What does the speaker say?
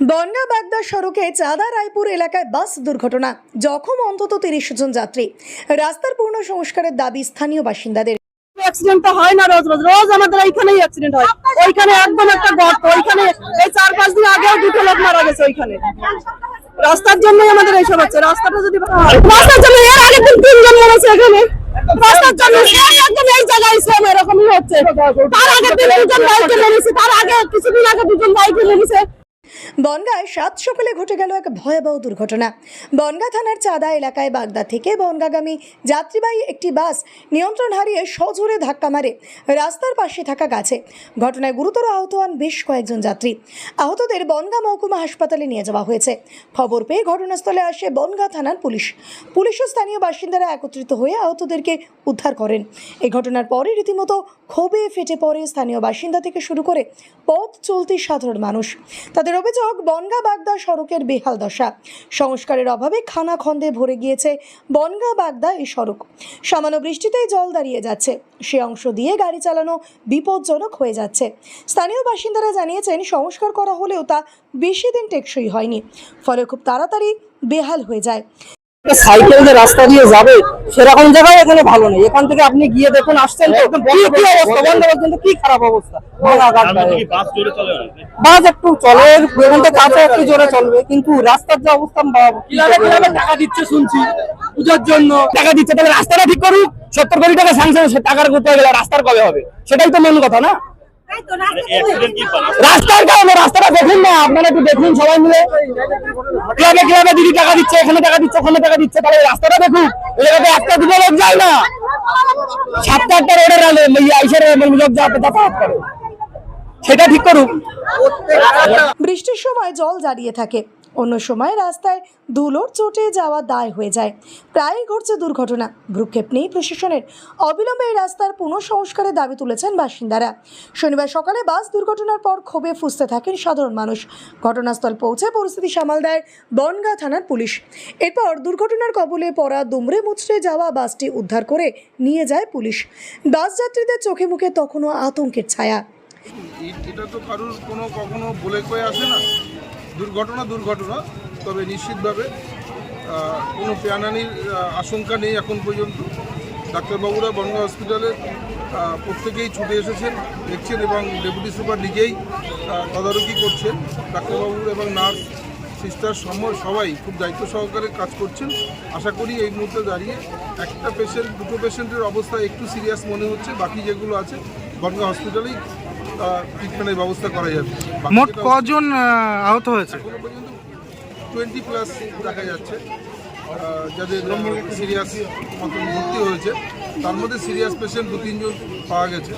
বনগা বাগদা সড়কে চাঁদা রায়পুর এলাকায় বাস দুর্ঘটনা। জখম অন্তত তিরিশ জন যাত্রী। রাস্তার পূর্ণ সংস্কারের দাবি স্থানীয় বাসিন্দাদের। হয় না রোজ রোজ। রোজ আমাদের এইখানেই অ্যাক্সিডেন্ট হয়। ওইখানে একদম একটা গর্ত। ওইখানে এই চার পাঁচ দিন আগেও দুটো লোক মারা গেছে ওইখানে। রাস্তার জন্যই আমাদের এইসব হচ্ছে। রাস্তাটা যদি রাস্তার জন্য এর দিন তিনজন মরেছে এখানে। এরকমই হচ্ছে। তার আগের দিন দুজন বাইকে নেমেছে। তার আগে কিছুদিন আগে দুজন বাইকে নেমেছে। বনগায় সাত সকালে ঘটে গেল এক ভয়াবহ দুর্ঘটনা। বনগা থানার চাঁদা এলাকায় বাগদা থেকে বনগাগামী যাত্রীবাহী একটি বাস নিয়ন্ত্রণ হারিয়ে সজোরে ধাক্কা মারে রাস্তার পাশে থাকা গাছে। ঘটনায় গুরুতর আহত হন বেশ কয়েকজন যাত্রী। আহতদের বনগা মহকুমা হাসপাতালে নিয়ে যাওয়া হয়েছে। খবর পেয়ে ঘটনাস্থলে আসে বনগা থানার পুলিশ। পুলিশ ও স্থানীয় বাসিন্দারা একত্রিত হয়ে আহতদেরকে উদ্ধার করেন। এই ঘটনার পরে রীতিমতো ক্ষোভে ফেটে পড়ে স্থানীয় বাসিন্দা থেকে শুরু করে পথ চলতি সাধারণ মানুষ। তাদের অভিযোগ, বনগা বাগদা সড়কের বেহাল দশা। সংস্কারের অভাবে খানা খন্দে ভরে গিয়েছে বনগা বাগদা এই সড়ক। সামান্য বৃষ্টিতেই জল দাঁড়িয়ে যাচ্ছে। সে অংশ দিয়ে গাড়ি চালানো বিপজ্জনক হয়ে যাচ্ছে। স্থানীয় বাসিন্দারা জানিয়েছেন, সংস্কার করা হলেও তা বেশি দিন টেকসই হয়নি। ফলে খুব তাড়াতাড়ি বেহাল হয়ে যায়। সাইকেল যে রাস্তা দিয়ে যাবে সেরকম জায়গায় এখানে ভালো নেই। এখান থেকে আপনি গিয়ে দেখুন আসছেন তো কি অবস্থা বন্ধ পর্যন্ত কি খারাপ অবস্থা? বাস জোরে চলে না? বাস একটু চলে এখান থেকে কাছে একটু জোরে চলবে কিন্তু রাস্তার যে অবস্থা টাকা দিচ্ছে শুনছি পুজোর জন্য। টাকা দিচ্ছে তাহলে রাস্তাটা ঠিক করুক। সত্তর কোটি টাকা স্যাংশন সে টাকার করতে গেলে রাস্তার কবে হবে? সেটাই তো মেন কথা না? রাস্তার কারণে রাস্তাটা দেখুন না আপনারা একটু দেখুন সবাই মিলে। কীভাবে কীভাবে দিদি টাকা দিচ্ছে এখানে টাকা দিচ্ছে ওখানে টাকা দিচ্ছে তাহলে রাস্তাটা দেখুন। এলাকাতে একটা দুটো লোক যায় না। সাতটা আটটা রোডের আলে আইসের লোক যাতে যাতায়াত করে সেটা ঠিক করুক। বৃষ্টির সময় জল জারিয়ে থাকে। অন্য সময় রাস্তায় ধুলোর চটে যাওয়া দায় হয়ে যায়। প্রায়ই ঘটছে দুর্ঘটনা। ভ্রুক্ষেপ নেই প্রশাসনের। অবিলম্বে এই রাস্তার পুনঃসংস্কারের দাবি তুলেছেন বাসিন্দারা। শনিবার সকালে বাস দুর্ঘটনার পর ক্ষোভে ফুসতে থাকেন সাধারণ মানুষ। ঘটনাস্থল পৌঁছে পরিস্থিতি সামাল দেয় বনগাঁ থানার পুলিশ। এরপর দুর্ঘটনার কবলে পড়া দুমড়ে মুচড়ে যাওয়া বাসটি উদ্ধার করে নিয়ে যায় পুলিশ। বাস যাত্রীদের চোখে মুখে তখনও আতঙ্কের ছায়া। এটা তো কারুর কোনো কখনো বলে কয়ে আসে না? দুর্ঘটনা দুর্ঘটনা, তবে নিশ্চিতভাবে কোনো প্রাণহানির আশঙ্কা নেই এখন পর্যন্ত। ডাক্তারবাবুরা বনগাঁ হসপিটালে প্রত্যেকেই ছুটে এসেছেন, দেখছেন এবং ডেপুটি সুপার নিজেই তদারকি করছেন। ডাক্তারবাবু এবং নার্স, সিস্টার, সময়, সবাই খুব দায়িত্ব সহকারে কাজ করছেন। আশা করি এই মুহূর্তে দাঁড়িয়ে একটা পেশেন্ট দুটো পেশেন্টের অবস্থা একটু সিরিয়াস মনে হচ্ছে, বাকি যেগুলো আছে, বনগাঁ হসপিটালেই ট্রিটমেন্টের ব্যবস্থা করা যাবে। মোট কজন আহত হয়েছে? টোয়েন্টি প্লাস দেখা যাচ্ছে। যাদের সিরিয়াস মতন ভর্তি হয়েছে, তার মধ্যে সিরিয়াস পেশেন্ট দু তিনজন পাওয়া গেছে।